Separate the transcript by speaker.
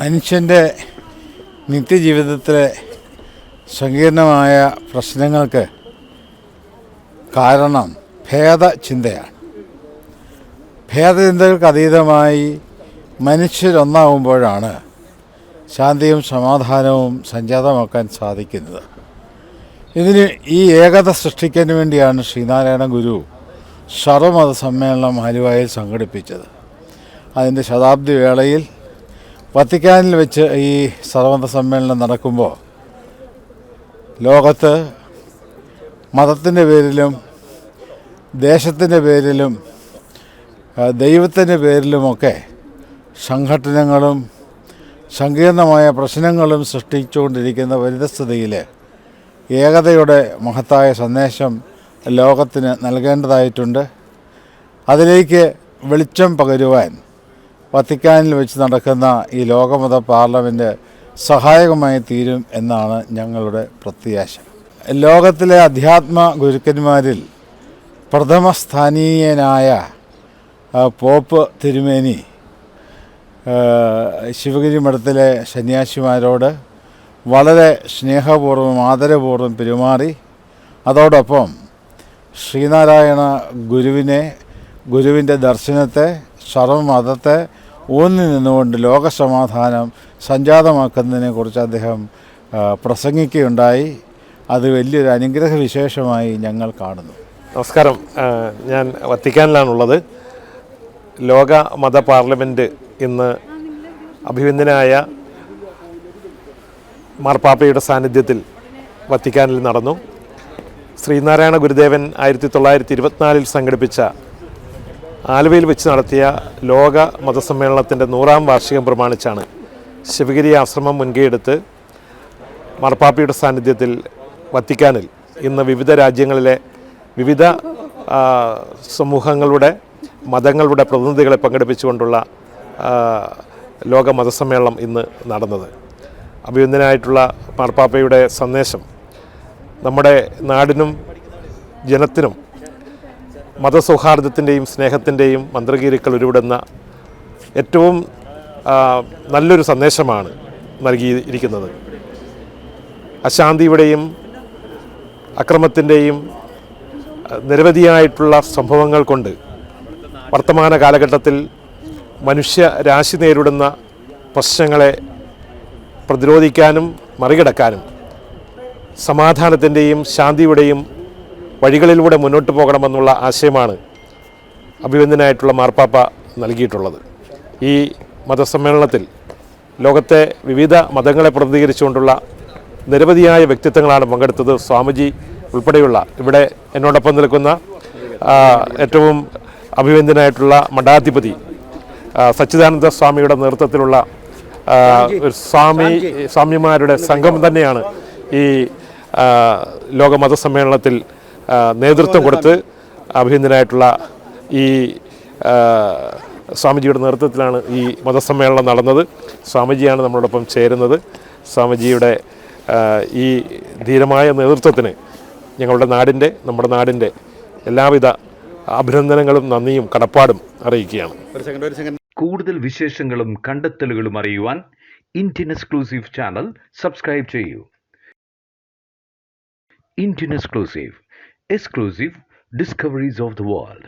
Speaker 1: മനുഷ്യന്റെ നിത്യജീവിതത്തിലെ സങ്കീർണമായ പ്രശ്നങ്ങൾക്ക് കാരണം ഭേദചിന്തയാണ്. ഭേദചിന്തകൾക്ക് അതീതമായി മനുഷ്യരൊന്നാകുമ്പോഴാണ് ശാന്തിയും സമാധാനവും സംജാതമാക്കാൻ സാധിക്കുന്നത്. ഇതിന് ഈ ഏകത സൃഷ്ടിക്കാൻ വേണ്ടിയാണ് ശ്രീനാരായണ ഗുരു സർവമത സമ്മേളനം ആലുവായിൽ സംഘടിപ്പിച്ചത്. അതിന്റെ ശതാബ്ദി വേളയിൽ വത്തിക്കാനിൽ വെച്ച് ഈ സർവമത സമ്മേളനം നടക്കുമ്പോൾ ലോകത്ത് മതത്തിന്റെ പേരിലും ദേശത്തിന്റെ പേരിലും ദൈവത്തിന്റെ പേരിലുമൊക്കെ സംഘടനകളും സങ്കീർണമായ പ്രശ്നങ്ങളും സൃഷ്ടിച്ചുകൊണ്ടിരിക്കുന്ന പരിതസ്ഥിതിയിൽ ഏകതയുടെ മഹത്തായ സന്ദേശം ലോകത്തിന് നൽകേണ്ടതായിട്ടുണ്ട്. അതിലേക്ക് വെളിച്ചം പകരുവാൻ വത്തിക്കാനിൽ വെച്ച് നടക്കുന്ന ഈ ലോകമത പാർലമെന്റ് സഹായകമായി തീരും എന്നാണ് ഞങ്ങളുടെ പ്രത്യാശ. ലോകത്തിലെ അധ്യാത്മ ഗുരുക്കന്മാരിൽ പ്രഥമ സ്ഥാനീയനായ പോപ്പ് തിരുമേനി ശിവഗിരി മഠത്തിലെ സന്യാസിമാരോട് വളരെ സ്നേഹപൂർവം ആദരപൂർവം പെരുമാറി അതോടൊപ്പം ശ്രീനാരായണ ഗുരുവിനെ ഗുരുവിന്റെ ദർശനത്തെ സർവമതത്തെ ഊന്നി നിന്നുകൊണ്ട് ലോകസമാധാനം സംജാതമാക്കുന്നതിനെക്കുറിച്ച് അദ്ദേഹം പ്രസംഗിക്കുകയുണ്ടായി. അത് വലിയൊരു അനുഗ്രഹ വിശേഷമായി ഞങ്ങൾ കാണുന്നു.
Speaker 2: നമസ്കാരം. ഞാൻ വത്തിക്കാനിലാണുള്ളത്. ലോക മത പാർലമെന്റ് ഇന്ന് അഭിവന്ദനായ മാർപ്പാപ്പയുടെ സാന്നിധ്യത്തിൽ വത്തിക്കാനിൽ നടന്നു. ശ്രീനാരായണ ഗുരുദേവൻ ആയിരത്തി തൊള്ളായിരത്തി ഇരുപത്തിനാലിൽ സംഘടിപ്പിച്ച ആലുവയിൽ വെച്ച് നടത്തിയ ലോക മതസമ്മേളനത്തിന്റെ നൂറാം വാർഷികം പ്രമാണിച്ചാണ് ശിവഗിരി ആശ്രമം മുൻകൈയെടുത്ത് മറപ്പാപ്പിയുടെ സാന്നിധ്യത്തിൽ വത്തിക്കാനിൽ ഇന്ന് വിവിധ രാജ്യങ്ങളിലെ വിവിധ സമൂഹങ്ങളുടെ മതങ്ങളുടെ പ്രതിനിധികളെ പങ്കെടുപ്പിച്ചുകൊണ്ടുള്ള ലോക മതസമ്മേളനം ഇന്ന് നടന്നത്. അഭിനന്ദനായിട്ടുള്ള മാർപ്പാപ്പയുടെ സന്ദേശം. നമ്മുടെ നാടിനും ജനത്തിനും മതസൗഹാർദ്ദത്തിന്റെയും സ്നേഹത്തിന്റെയും മന്ത്രഗീരുക്കൾ ഉരുവിടുന്ന ഏറ്റവും നല്ലൊരു സന്ദേശമാണ് നൽകിയിരിക്കുന്നത്. അശാന്തിയുടെയും അക്രമത്തിന്റെയും നിരവധിയായിട്ടുള്ള സംഭവങ്ങൾ കൊണ്ട് വർത്തമാന കാലഘട്ടത്തിൽ മനുഷ്യരാശി നേരിടുന്ന പ്രശ്നങ്ങളെ പ്രതിരോധിക്കാനും മറികടക്കാനും സമാധാനത്തിന്റെയും ശാന്തിയുടെയും വഴികളിലൂടെ മുന്നോട്ട് പോകണമെന്നുള്ള ആശയമാണ് അഭിവന്ദനായിട്ടുള്ള മാർപ്പാപ്പ നൽകിയിട്ടുള്ളത്. ഈ മതസമ്മേളനത്തിൽ ലോകത്തെ വിവിധ മതങ്ങളെ പ്രതിനിധീകരിച്ചുകൊണ്ടുള്ള നിരവധിയായ വ്യക്തിത്വങ്ങളാണ് പങ്കെടുത്തത്. സ്വാമിജി ഉൾപ്പെടെയുള്ള ഇവിടെ എന്നോടൊപ്പം നിൽക്കുന്ന ഏറ്റവും അഭിവന്ദനായിട്ടുള്ള മഠാധിപതി സച്ചിദാനന്ദ സ്വാമിയുടെ നേതൃത്വത്തിലുള്ള സ്വാമി സ്വാമിമാരുടെ സംഘം തന്നെയാണ് ഈ ലോക മതസമ്മേളനത്തിൽ നേതൃത്വം കൊടുത്ത് അഭിനന്ദനായിട്ടുള്ള ഈ സ്വാമിജിയുടെ നേതൃത്വത്തിലാണ് ഈ മതസമ്മേളനം നടന്നത്. സ്വാമിജിയാണ് നമ്മളോടൊപ്പം ചേരുന്നത്. സ്വാമിജിയുടെ ഈ ധീരമായ നേതൃത്വത്തിന് ഞങ്ങളുടെ നാടിന്റെ നമ്മുടെ നാടിന്റെ എല്ലാവിധ അഭിനന്ദനങ്ങളും നന്ദിയും കടപ്പാടും അറിയിക്കുകയാണ്.
Speaker 3: കൂടുതൽ വിശേഷങ്ങളും കണ്ടെത്തലുകളും അറിയുവാൻ ഇന്ത്യൻ എക്സ്ക്ലൂസീവ് ചാനൽ സബ്സ്ക്രൈബ് ചെയ്യൂ. Indian exclusive. exclusive discoveries of the world.